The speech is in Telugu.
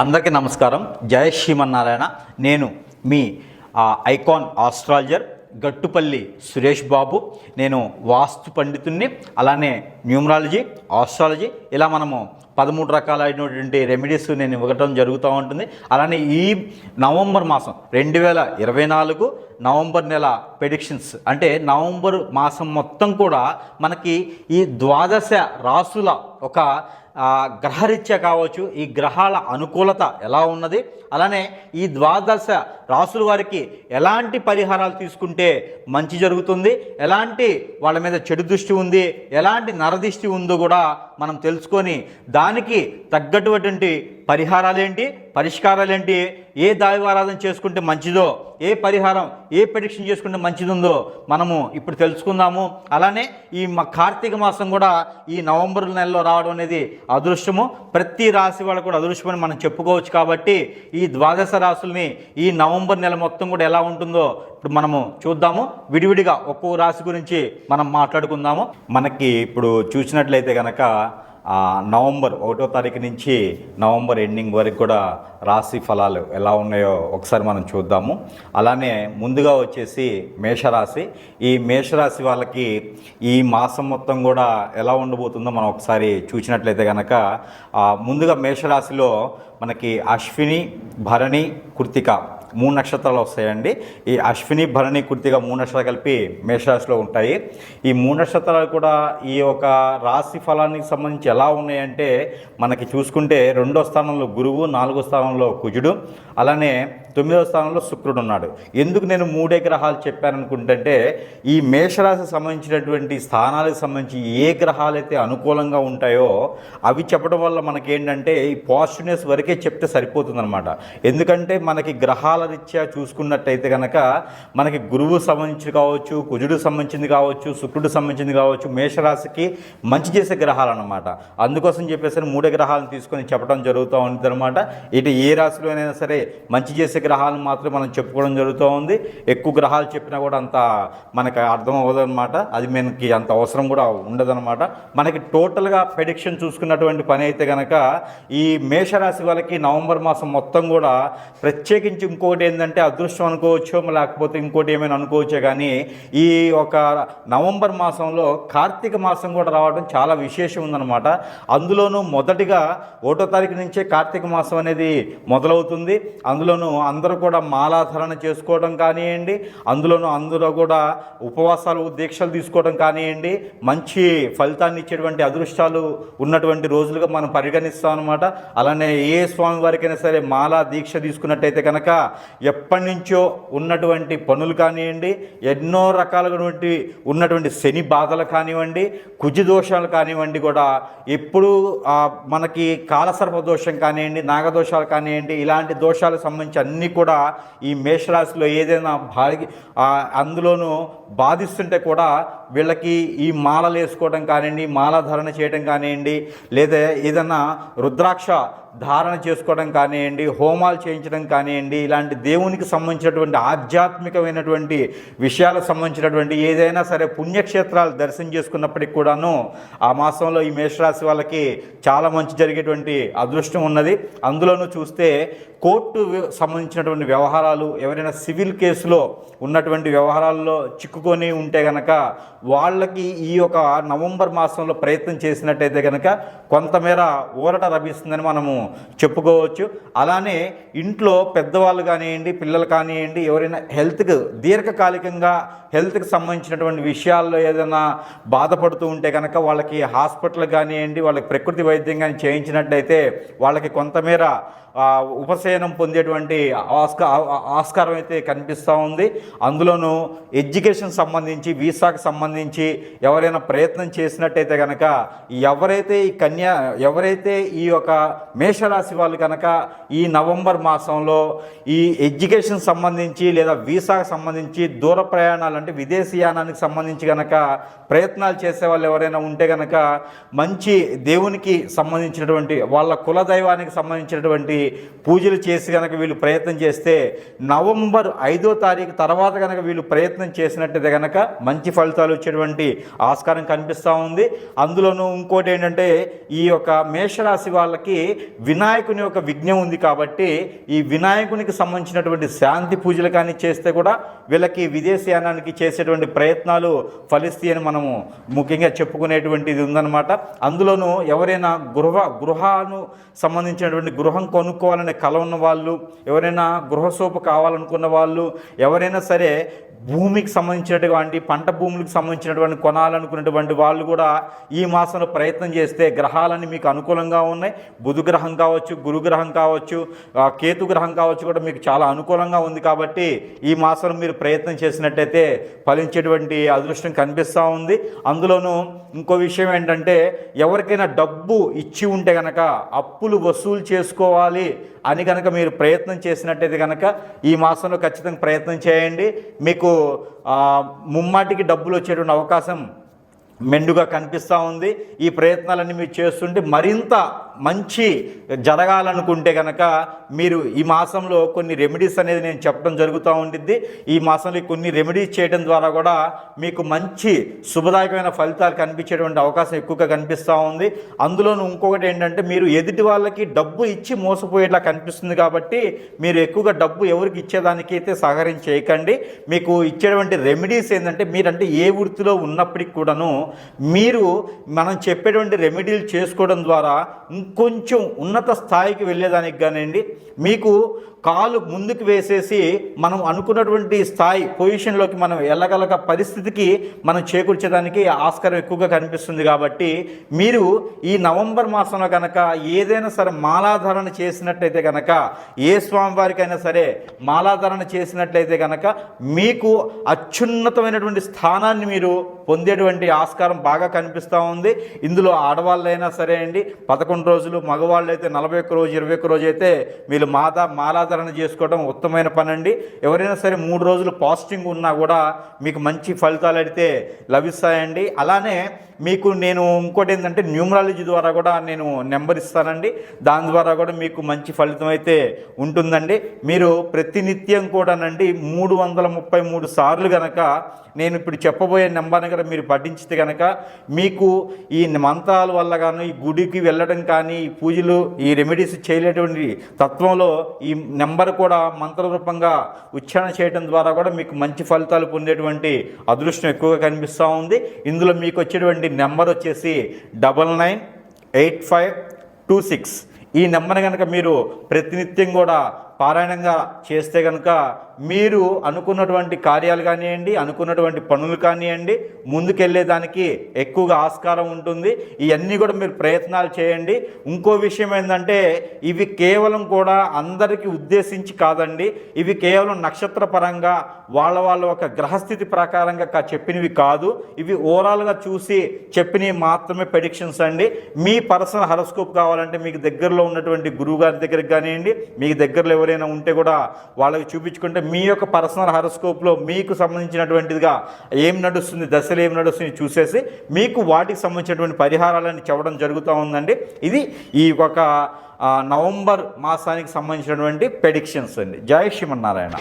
అందరికీ నమస్కారం. జయ శ్రీమన్నారాయణ. నేను మీ ఐకాన్ ఆస్ట్రాలజర్ గట్టుపల్లి సురేష్ బాబు. నేను వాస్తు పండితుణ్ణి అలానే న్యూమరాలజీ ఆస్ట్రాలజీ ఇలా మనము పదమూడు రకాలైనటువంటి రెమెడీస్ నేను ఇవ్వటం జరుగుతూ ఉంటుంది. అలానే ఈ నవంబర్ మాసం రెండు వేల ఇరవై నాలుగు నవంబర్ నెల ప్రెడిక్షన్స్ అంటే నవంబర్ మాసం మొత్తం కూడా మనకి ఈ ద్వాదశ రాసుల ఒక గ్రహరీత్యా కావచ్చు ఈ గ్రహాల అనుకూలత ఎలా ఉన్నది అలానే ఈ ద్వాదశ రాసుల వారికి ఎలాంటి పరిహారాలు తీసుకుంటే మంచి జరుగుతుంది ఎలాంటి వాళ్ళ మీద చెడు దృష్టి ఉంది ఎలాంటి నరదిష్టి ఉందో కూడా మనం తెలుసుకొని దానికి తగ్గటువంటి పరిహారాలు ఏంటి పరిష్కారాలు ఏంటి ఏ దైవారాధన చేసుకుంటే మంచిదో? ఏ పరిహారం ఏ ప్రిడిక్షన్ చేసుకుంటే మంచిదుందో మనము ఇప్పుడు తెలుసుకుందాము. అలానే ఈ మా కార్తీక మాసం కూడా ఈ నవంబర్ నెలలో రావడం అనేది అదృష్టము. ప్రతి రాశి వాళ్ళు కూడా అదృష్టమని మనం చెప్పుకోవచ్చు కాబట్టి ఈ ద్వాదశ రాశుల్ని ఈ నవంబర్ నెల మొత్తం కూడా ఎలా ఉంటుందో ఇప్పుడు మనము చూద్దాము. విడివిడిగా ఒక్కో రాశి గురించి మనం మాట్లాడుకుందాము. మనకి ఇప్పుడు చూసినట్లయితే కనుక నవంబర్ ఒకటో తారీఖు నుంచి నవంబర్ ఎండింగ్ వరకు కూడా రాశి ఫలాలు ఎలా ఉన్నాయో ఒకసారి మనం చూద్దాము. అలానే ముందుగా వచ్చేసి మేషరాశి. ఈ మేషరాశి వాళ్ళకి ఈ మాసం మొత్తం కూడా ఎలా ఉండబోతుందో మనం ఒకసారి చూసినట్లయితే కనుక ముందుగా మేషరాశిలో మనకి అశ్విని భరణి కృతిక మూడు నక్షత్రాలు వస్తాయండి. ఈ అశ్విని భరణి కృతిగా మూడు నక్షత్రాలు కలిపి మేషరాశిలో ఉంటాయి. ఈ మూడు నక్షత్రాలు కూడా ఈ యొక్క రాశి ఫలానికి సంబంధించి ఎలా ఉన్నాయంటే మనకి చూసుకుంటే రెండో స్థానంలో గురువు నాలుగో స్థానంలో కుజుడు. అలానే తొమ్మిదవ స్థానంలో శుక్రుడు ఉన్నాడు. ఎందుకు నేను మూడే గ్రహాలు చెప్పాననుకుంటే ఈ మేషరాశి సంబంధించినటువంటి స్థానాలకు సంబంధించి ఏ గ్రహాలు అయితే అనుకూలంగా ఉంటాయో అవి చెప్పడం వల్ల మనకేంటంటే ఈ పాజిటివ్నెస్ వరకే చెప్తే సరిపోతుందన్నమాట. ఎందుకంటే మనకి గ్రహాల రీత్యా చూసుకున్నట్టయితే కనుక మనకి గురువు సంబంధించి కావచ్చు కుజుడు సంబంధించింది కావచ్చు శుక్రుడు సంబంధించింది కావచ్చు మేషరాశికి మంచి చేసే గ్రహాలు అనమాట అందుకోసం చెప్పేసి మూడే గ్రహాలను తీసుకొని చెప్పడం జరుగుతూ ఉంటుంది అనమాట ఇటు ఏ రాశిలోనైనా సరే మంచి చేసే గ్రహాలను మాత్రం మనం చెప్పుకోవడం జరుగుతూ ఉంది ఎక్కువ గ్రహాలు చెప్పినా కూడా అంత మనకి అర్థం అవ్వదు అనమాట అది మనకి అంత అవసరం కూడా ఉండదన్నమాట. మనకి టోటల్గా ప్రెడిక్షన్ చూసుకున్నటువంటి పని అయితే కనుక ఈ మేషరాశి వాళ్ళకి నవంబర్ మాసం మొత్తం కూడా ప్రత్యేకించి ఇంకోటి ఏంటంటే అదృష్టం అనుకోవచ్చు లేకపోతే ఇంకోటి ఏమైనా అనుకోవచ్చే కానీ ఈ ఒక నవంబర్ మాసంలో కార్తీక మాసం కూడా రావడం చాలా విశేషం ఉందన్నమాట. అందులోనూ మొదటిగా ఒకటో తారీఖు నుంచే కార్తీక మాసం అనేది మొదలవుతుంది. అందులోనూ అందరూ కూడా మాలాధరణ చేసుకోవడం కానివ్వండి అందులోనూ అందరూ కూడా ఉపవాసాలు దీక్షలు తీసుకోవడం కానివ్వండి మంచి ఫలితాన్ని ఇచ్చేటువంటి అదృష్టాలు ఉన్నటువంటి రోజులుగా మనం పరిగణిస్తాం అనమాట అలానే ఏ స్వామి వారికైనా సరే మాలా దీక్ష తీసుకున్నట్టయితే కనుక ఎప్పటి నుంచో ఉన్నటువంటి పనులు కానివ్వండి ఎన్నో రకాలైనటువంటి ఉన్నటువంటి శని బాధలు కానివ్వండి కుజి దోషాలు కానివ్వండి కూడా ఎప్పుడు మనకి కాలసర్ప దోషం కానివ్వండి నాగదోషాలు కానివ్వండి ఇలాంటి దోషాలకు సంబంధించి అన్ని అన్నీ కూడా ఈ మేషరాశిలో ఏదైనా భారీ అందులోనూ బాధిస్తుంటే కూడా వీళ్ళకి ఈ మాలలు వేసుకోవడం కానివ్వండి మాల ధారణ చేయడం కానివ్వండి లేదా ఏదైనా రుద్రాక్ష ధారణ చేసుకోవడం కానివ్వండి హోమాలు చేయించడం కానివ్వండి ఇలాంటి దేవునికి సంబంధించినటువంటి ఆధ్యాత్మికమైనటువంటి విషయాలకు సంబంధించినటువంటి ఏదైనా సరే పుణ్యక్షేత్రాలు దర్శనం చేసుకున్నప్పటికి కూడాను ఆ మాసంలో ఈ మేషరాశి వాళ్ళకి చాలా మంచి జరిగేటువంటి అదృష్టం ఉన్నది. అందులోనూ చూస్తే కోర్టు సంబంధించి సంబంధించినటువంటి వ్యవహారాలు ఎవరైనా సివిల్ కేసులో ఉన్నటువంటి వ్యవహారాల్లో చిక్కుకొని ఉంటే గనక వాళ్ళకి ఈ యొక్క నవంబర్ మాసంలో ప్రయత్నం చేసినట్టయితే కనుక కొంతమేర ఊరట లభిస్తుందని మనము చెప్పుకోవచ్చు. అలానే ఇంట్లో పెద్దవాళ్ళు కానివ్వండి పిల్లలు కానివ్వండి ఎవరైనా హెల్త్కి దీర్ఘకాలికంగా హెల్త్కి సంబంధించినటువంటి విషయాల్లో ఏదైనా బాధపడుతూ ఉంటే కనుక వాళ్ళకి హాస్పిటల్ కానివ్వండి వాళ్ళకి ప్రకృతి వైద్యం కానీ చేయించినట్టయితే వాళ్ళకి కొంతమేర ఉపశయనం ఉపశమనం పొందేటువంటి ఆస్కా ఆస్కారం అయితే కనిపిస్తూ ఉంది. అందులోనూ ఎడ్యుకేషన్ సంబంధించి వీసాకు సంబంధించి ఎవరైనా ప్రయత్నం చేసినట్టయితే కనుక ఎవరైతే ఈ కన్యా ఎవరైతే ఈ యొక్క మేషరాశి వాళ్ళు కనుక ఈ నవంబర్ మాసంలో ఈ ఎడ్యుకేషన్ సంబంధించి లేదా వీసాకు సంబంధించి దూర ప్రయాణాలు అంటే విదేశీయానానికి సంబంధించి కనుక ప్రయత్నాలు చేసే వాళ్ళు ఎవరైనా ఉంటే కనుక మంచి దేవునికి సంబంధించినటువంటి వాళ్ళ కుల దైవానికి సంబంధించినటువంటి పూజలు చేసి కనుక వీళ్ళు ప్రయత్నం చేస్తే నవంబర్ ఐదో తారీఖు తర్వాత కనుక వీళ్ళు ప్రయత్నం చేసినట్టయితే కనుక మంచి ఫలితాలు వచ్చేటువంటి ఆస్కారం కనిపిస్తూ ఉంది. అందులోనూ ఇంకోటి ఏంటంటే ఈ యొక్క మేషరాశి వాళ్ళకి వినాయకుని యొక్క విఘ్నం ఉంది కాబట్టి ఈ వినాయకునికి సంబంధించినటువంటి శాంతి పూజలు కానీ చేస్తే కూడా వీళ్ళకి విదేశయానానికి చేసేటువంటి ప్రయత్నాలు ఫలిస్తాయి అని మనము ముఖ్యంగా చెప్పుకునేటువంటిది ఉందన్నమాట. అందులోనూ ఎవరైనా గృహ గృహాను సంబంధించినటువంటి గృహం కొనుక్కోవాలనే కల ఉన్న వాళ్ళు ఎవరైనా గృహసోపు కావాలనుకున్న వాళ్ళు ఎవరైనా సరే భూమికి సంబంధించినటువంటి పంట భూములకు సంబంధించినటువంటి కొనాలనుకున్నటువంటి వాళ్ళు కూడా ఈ మాసంలో ప్రయత్నం చేస్తే గ్రహాలన్నీ మీకు అనుకూలంగా ఉన్నాయి. బుధు గ్రహం కావచ్చు గురు గ్రహం కావచ్చు కేతు గ్రహం కావచ్చు కూడా మీకు చాలా అనుకూలంగా ఉంది కాబట్టి ఈ మాసంలో మీరు ప్రయత్నం చేసినట్టయితే ఫలించేటువంటి అదృష్టం కనిపిస్తూ ఉంది. అందులోనూ ఇంకో విషయం ఏంటంటే ఎవరికైనా డబ్బు ఇచ్చి ఉంటే కనుక అప్పులు వసూలు చేసుకోవాలి. అని కనుక మీరు ప్రయత్నం చేసినట్టయితే కనుక ఈ మాసంలో ఖచ్చితంగా ప్రయత్నం చేయండి. మీకు ముమ్మాటికి డబ్బులు వచ్చేటువంటి అవకాశం మెండుగా కనిపిస్తూ ఉంది. ఈ ప్రయత్నాలన్నీ మీరు చేస్తుంటే మరింత మంచి జరగాలనుకుంటే కనుక మీరు ఈ మాసంలో కొన్ని రెమెడీస్ అనేది నేను చెప్పడం జరుగుతూ ఉండిద్ది. ఈ మాసంలో కొన్ని రెమెడీస్ చేయడం ద్వారా కూడా మీకు మంచి శుభదాయకమైన ఫలితాలు కనిపించేటువంటి అవకాశం ఎక్కువగా కనిపిస్తూ ఉంది. అందులోనూ ఇంకొకటి ఏంటంటే మీరు ఎదుటి వాళ్ళకి డబ్బు ఇచ్చి మోసపోయేట్లా కనిపిస్తుంది కాబట్టి మీరు ఎక్కువగా డబ్బు ఎవరికి ఇచ్చేదానికి అయితే సహకరించి చేయకండి. మీకు ఇచ్చేటువంటి రెమెడీస్ ఏంటంటే మీరంటే ఏ వృత్తిలో ఉన్నప్పటికి కూడాను మీరు మనం చెప్పేటువంటి రెమెడీలు చేసుకోవడం ద్వారా ఇంకొంచెం ఉన్నత స్థాయికి వెళ్ళేదానికి కానివ్వండి మీకు కాలు ముందుకు వేసేసి మనం అనుకున్నటువంటి స్థాయి పొజిషన్లోకి మనం వెళ్ళగలగ పరిస్థితికి మనం చేకూర్చేదానికి ఆస్కారం ఎక్కువగా కనిపిస్తుంది కాబట్టి మీరు ఈ నవంబర్ మాసంలో కనుక ఏదైనా సరే మాలాధారణ చేసినట్లయితే కనుక ఏ స్వామివారికైనా సరే మాలాధారణ చేసినట్లయితే కనుక మీకు అత్యున్నతమైనటువంటి స్థానాన్ని మీరు పొందేటువంటి ఆస్కారం బాగా కనిపిస్తూ ఉంది. ఇందులో ఆడవాళ్ళైనా సరే అండి పదకొండు రోజులు మగవాళ్ళు అయితే నలభై ఒక్క రోజు ఇరవై ఒక్క రోజు అయితే మీరు మాదా మాలాధారణ చేసుకోవడం ఉత్తమమైన పని అండి ఎవరైనా సరే మూడు రోజులు పాజిటింగ్ ఉన్నా కూడా మీకు మంచి ఫలితాలు అయితే లభిస్తాయండి. అలానే మీకు నేను ఇంకోటి ఏంటంటే న్యూమరాలజీ ద్వారా కూడా నేను నెంబర్ ఇస్తానండి. దాని ద్వారా కూడా మీకు మంచి ఫలితం అయితే ఉంటుందండి. మీరు ప్రతినిత్యం కూడానండి మూడు వందల ముప్పై మూడు సార్లు కనుక నేను ఇప్పుడు చెప్పబోయే నెంబర్ని కూడా మీరు పఠించితే కనుక మీకు ఈ మంత్రాల వల్ల కానీ ఈ గుడికి వెళ్ళడం కానీ ఈ పూజలు ఈ రెమెడీస్ చేయలేటువంటి తత్వంలో ఈ నెంబర్ కూడా మంత్రరూపంగా ఉచ్చారణ చేయడం ద్వారా కూడా మీకు మంచి ఫలితాలు పొందేటువంటి అదృష్టం ఎక్కువగా కనిపిస్తూ ఉంది. ఇందులో మీకు వచ్చేటువంటి నెంబర్ వచ్చేసి double nine eight five two six. ఈ నెంబర్ కనుక మీరు ప్రతినిత్యం కూడా పారాయణంగా చేస్తే కనుక మీరు అనుకున్నటువంటి కార్యాలు కానివ్వండి అనుకున్నటువంటి పనులు కానివ్వండి ముందుకెళ్ళేదానికి ఎక్కువగా ఆస్కారం ఉంటుంది. ఇవన్నీ కూడా మీరు ప్రయత్నాలు చేయండి. ఇంకో విషయం ఏంటంటే ఇవి కేవలం కూడా అందరికీ ఉద్దేశించి కాదండి. ఇవి కేవలం నక్షత్ర పరంగా వాళ్ళ వాళ్ళ ఒక గ్రహస్థితి ప్రకారంగా చెప్పినవి కాదు. ఇవి ఓవరాల్గా చూసి చెప్పినవి మాత్రమే ప్రెడిక్షన్స్ అండి. మీ పర్సనల్ హరస్కోప్ కావాలంటే మీకు దగ్గరలో ఉన్నటువంటి గురువు గారి దగ్గరికి కానివ్వండి మీకు దగ్గరలో ఎవరైనా ఉంటే కూడా వాళ్ళకి చూపించుకుంటే మీ యొక్క పర్సనల్ హరస్కోప్లో మీకు సంబంధించినటువంటిదిగా ఏం నడుస్తుంది దశలు ఏం నడుస్తుంది చూసేసి మీకు వాటికి సంబంధించినటువంటి పరిహారాలని చెప్పడం జరుగుతూ ఉందండి. ఇది ఈ ఒక నవంబర్ మాసానికి సంబంధించినటువంటి ప్రెడిక్షన్స్ అండి. జయ శ్రీమన్నారాయణ.